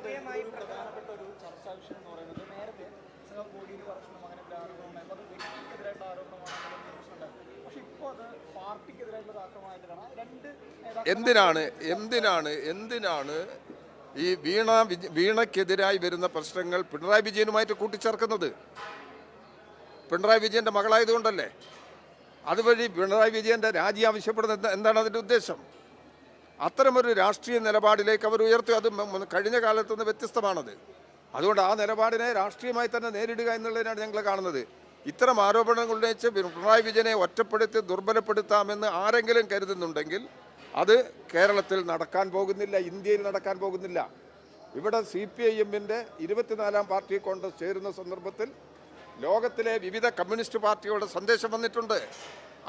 ശ്രദ്ധേയമായി പ്രധാനപ്പെട്ട ഒരു ചർച്ചാ വിഷയം എന്ന് പറയുന്നത് നേരത്തെ സഹ കോടിയേരി വർഷണം അങ്ങനെ ഒരു ആരോപണം ഉണ്ടായിരുന്നു. അത് വ്യക്തിക്കെതിരായിട്ടുള്ള ആരോപണമാണ് പക്ഷെ ഇപ്പോൾ അത് പാർട്ടിക്കെതിരായിട്ടുള്ള ആക്രമണമായിട്ട് കാണാം രണ്ട് എന്തിനാണ് എന്തിനാണ് എന്തിനാണ് ഈ വീണ വീണക്കെതിരായി വരുന്ന പ്രശ്നങ്ങൾ പിണറായി വിജയനുമായിട്ട് കൂട്ടിച്ചേർക്കുന്നത്? പിണറായി വിജയന്റെ മകളായതുകൊണ്ടല്ലേ? അതുവഴി പിണറായി വിജയന്റെ രാജി ആവശ്യപ്പെടുന്നത് എന്താണ് അതിന്റെ ഉദ്ദേശം? അത്തരമൊരു രാഷ്ട്രീയ നിലപാടിലേക്ക് അവർ ഉയർത്തി അത് കഴിഞ്ഞ കാലത്ത് നിന്ന് വ്യത്യസ്തമാണത്. അതുകൊണ്ട് ആ നിലപാടിനെ രാഷ്ട്രീയമായി തന്നെ നേരിടുക എന്നുള്ളതിനാണ് ഞങ്ങൾ കാണുന്നത്. ഇത്തരം ആരോപണങ്ങൾ ഉന്നയിച്ച് പിണറായി വിജയനെ ഒറ്റപ്പെടുത്തി ദുർബലപ്പെടുത്താമെന്ന് ആരെങ്കിലും കരുതുന്നുണ്ടെങ്കിൽ അത് കേരളത്തിൽ നടക്കാൻ പോകുന്നില്ല ഇന്ത്യയിൽ നടക്കാൻ പോകുന്നില്ല. ഇവിടെ സി പി ഐ എമ്മിന്റെ ഇരുപത്തിനാലാം പാർട്ടി കോൺഗ്രസ് ചേരുന്ന സന്ദർഭത്തിൽ ലോകത്തിലെ വിവിധ കമ്മ്യൂണിസ്റ്റ് പാർട്ടികളുടെ സന്ദേശം വന്നിട്ടുണ്ട്.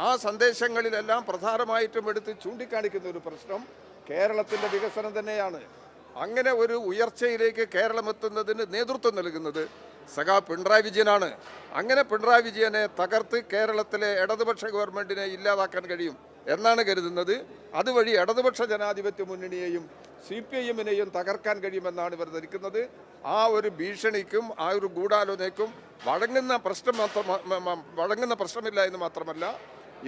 ആ സന്ദേശങ്ങളിലെല്ലാം പ്രധാനമായിട്ടും എടുത്ത് ചൂണ്ടിക്കാണിക്കുന്ന ഒരു പ്രശ്നം കേരളത്തിന്റെ വികസനം തന്നെയാണ്. അങ്ങനെ ഒരു ഉയർച്ചയിലേക്ക് കേരളം എത്തുന്നതിന് നേതൃത്വം നൽകുന്നത് സഖാ പിണറായി വിജയനാണ്. അങ്ങനെ പിണറായി വിജയനെ തകർത്ത് കേരളത്തിലെ ഇടതുപക്ഷ ഗവൺമെന്റിനെ ഇല്ലാതാക്കാൻ കഴിയും എന്നാണ് കരുതുന്നത്. അതുവഴി ഇടതുപക്ഷ ജനാധിപത്യ മുന്നണിയെയും സി പി ഐ എമ്മിനെയും തകർക്കാൻ കഴിയുമെന്നാണ് ഇവർ ധരിക്കുന്നത്. ആ ഒരു ഭീഷണിക്കും ആ ഒരു ഗൂഢാലോചനയ്ക്കും വഴങ്ങുന്ന പ്രശ്നം മാത്രം വഴങ്ങുന്ന പ്രശ്നമില്ല എന്ന് മാത്രമല്ല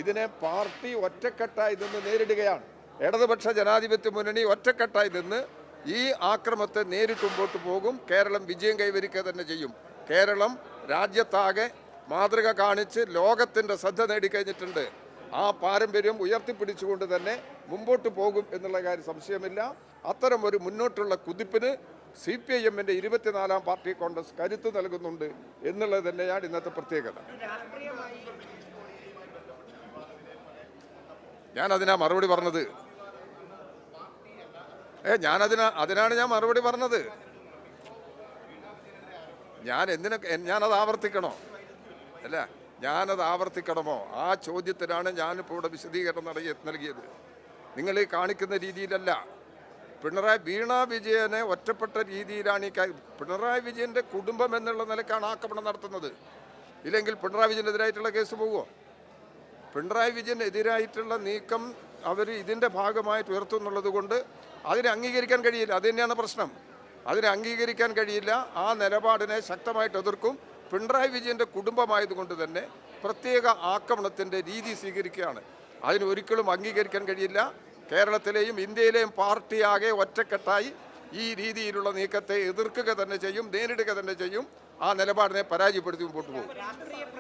ഇതിനെ പാർട്ടി ഒറ്റക്കെട്ടായി നിന്ന് നേരിടുകയാണ്. ഇടതുപക്ഷ ജനാധിപത്യ മുന്നണി ഒറ്റക്കെട്ടായി നിന്ന് ഈ ആക്രമത്തെ നേരിട്ട് മുമ്പോട്ട് പോകും. കേരളം വിജയം കൈവരിക്കുക തന്നെ ചെയ്യും. കേരളം രാജ്യത്താകെ മാതൃക കാണിച്ച് ലോകത്തിന്റെ ശ്രദ്ധ നേടിക്കഴിഞ്ഞിട്ടുണ്ട്. ആ പാരമ്പര്യം ഉയർത്തിപ്പിടിച്ചുകൊണ്ട് തന്നെ മുമ്പോട്ട് പോകും എന്നുള്ള കാര്യം സംശയമില്ല. അത്തരം ഒരു മുന്നോട്ടുള്ള കുതിപ്പിന് സി പി ഐ എമ്മിന്റെ ഇരുപത്തിനാലാം പാർട്ടി കോൺഗ്രസ് കരുത്ത് നൽകുന്നുണ്ട് എന്നുള്ളത് തന്നെയാണ് ഇന്നത്തെ പ്രത്യേകത രാഷ്ട്രീയമായി ഞാൻ അതിനാ മറുപടി പറഞ്ഞത്. ഏ ഞാനതിനാ അതിനാണ് ഞാൻ മറുപടി പറഞ്ഞത്. ഞാൻ എന്തിനു ഞാനത് ആവർത്തിക്കണോ? അല്ല ഞാനത് ആവർത്തിക്കണമോ? ആ ചോദ്യത്തിനാണ് ഞാനിപ്പോൾ ഇവിടെ വിശദീകരണം നൽകിയ നൽകിയത്. നിങ്ങൾ ഈ കാണിക്കുന്ന രീതിയിലല്ല. പിണറായി വീണ വിജയനെ ഒറ്റപ്പെട്ട രീതിയിലാണ് ഈ പിണറായി വിജയന്റെ കുടുംബം എന്നുള്ള നിലക്കാണ് ആക്രമണം നടത്തുന്നത്. ഇല്ലെങ്കിൽ പിണറായി വിജയനെതിരായിട്ടുള്ള കേസ് പോകുമോ പിണറായി വിജയനെതിരായിട്ടുള്ള നീക്കം അവർ ഇതിന്റെ ഭാഗമായിട്ട് ഉയർത്തുന്നുള്ളത് കൊണ്ട് അതിനെ അംഗീകരിക്കാൻ കഴിയില്ല. അത് തന്നെയാണ് പ്രശ്നം. അതിനെ അംഗീകരിക്കാൻ കഴിയില്ല. ആ നിലപാടിനെ ശക്തമായിട്ട് എതിർക്കും. പിണറായി വിജയന്റെ കുടുംബമായതുകൊണ്ട് തന്നെ പ്രത്യേക ആക്രമണത്തിന്റെ രീതി സ്വീകരിക്കുകയാണ്. അതിന് ഒരിക്കലും അംഗീകരിക്കാൻ കഴിയില്ല. കേരളത്തിലെയും ഇന്ത്യയിലെയും പാർട്ടിയാകെ ഒറ്റക്കെട്ടായി ഈ രീതിയിലുള്ള നീക്കത്തെ എതിർക്കുക തന്നെ ചെയ്യും നേരിടുക തന്നെ ചെയ്യും. ആ നിലപാടിനെ പരാജയപ്പെടുത്തി മുമ്പോട്ട് പോകും